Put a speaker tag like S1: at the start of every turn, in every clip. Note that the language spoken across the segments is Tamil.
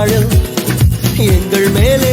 S1: வாழும் எங்கள் மேலே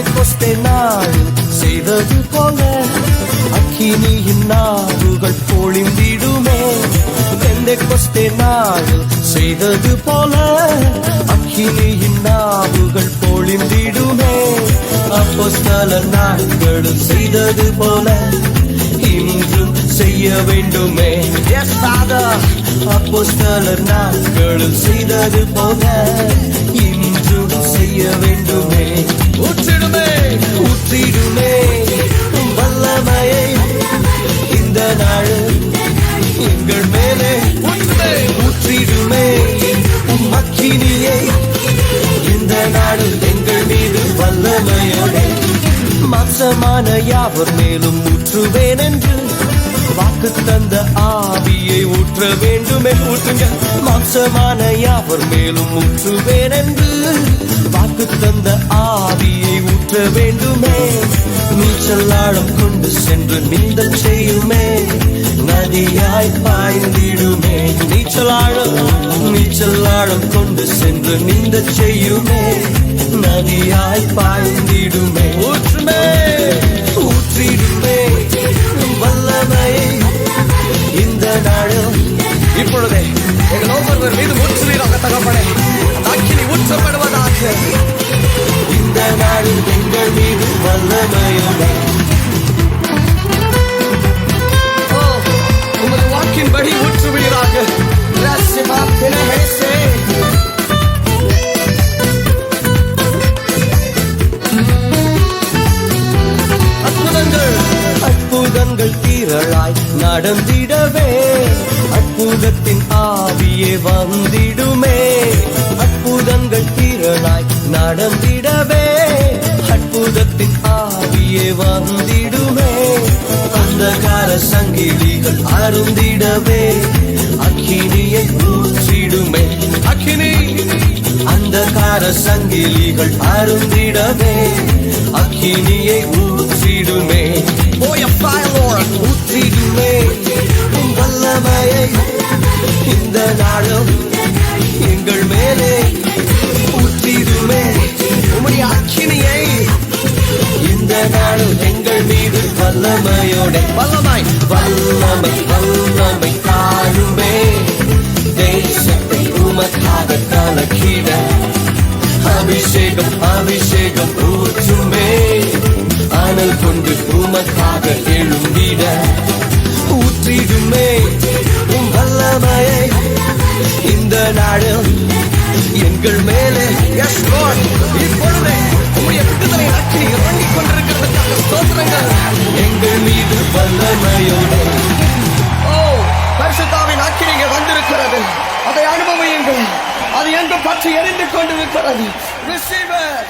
S1: பெந்தைக்கொஸ்தே நாள் செய்தது போல. அக்கினியின் நாவுகள் பொழிந்திடுமே. பெந்தைக்கொஸ்தே நாள் செய்தது போல. அக்கினியின் நாவுகள் பொழிந்திடுமே. அப்போஸ்தல நாட்களும் செய்தது போல. இன்றும் செய்ய வேண்டுமே. எஸ் ஃபாதர் அப்போஸ்தலர் நாட்களும் செய்தது போல. செய்ய வேண்டுமே. ஊற்றிடுமே ஊற்றிடுமே வல்லமையை இந்த நாள் எங்கள் மேலே ஊற்றிடுமே மக்கினியை இந்த நாடு எங்கள் மீது வல்லமையோடு. மாசமான யாவர் மேலும் ஊற்றுவேன் என்று வாக்கு தந்த ஆவியை ஊற்ற வேண்டுமே ஊற்றுங்க. மாம்சமான யாவர் மேலும் ஊற்றுவேன் என்று வாக்கு தந்த ஆவியை ஊற்ற வேண்டுமே. நீச்சல் ஆழம் கொண்டு சென்று நீந்தல் செய்யுமே. நதியாய் பாய்ந்திடுமே. நீச்சல் ஆழம் நீச்சல் ஆழம் கொண்டு சென்று நீந்தல் செய்யுமே. நதியாய் பாய்ந்திடுமே. ஊற்றுமே. ஊற்றிடுமே. இந்த நாளில் மீது வல்லமையோடு உமது வாக்கின்படி ஊற்றுவீராக அற்புதங்கள் அற்புதங்கள் தீரளாய் நடந்திடவே. அற்புதத்தின் ஆவியே வந்திடுமே. அற்புதங்கள் திரளாய் நடந்திடவே. அருந்திடவே. அக்கினியை ஊற்றிடுமே. அக்கினி. அந்தகார சங்கிலிகள் அருந்திடவே. அக்கினியை ஊற்றிடுமே. ஊற்றிடுமே. வல்லமையை இந்த நாளும் எங்கள் மேலே ஊற்றிடுமே. உம்முடைய அக்கினியை இந்த நாளும் வல்லமையோட. வல்லமாய் வல்லமை வல்லமை தாழுமே தேசத்தை உமக்காக கலக்கிட. அபிஷேகம் அபிஷேகம் ஊற்றுமே. அனல் கொண்டு உமக்காக எழும்பிட. ஊற்றிடுமே உம் வல்லமையை. இந்த நாடு எங்கள் மேலே. எஸ்
S2: பற்றி எரிந்து கொண்டிருக்கிறது. ரிசீவர்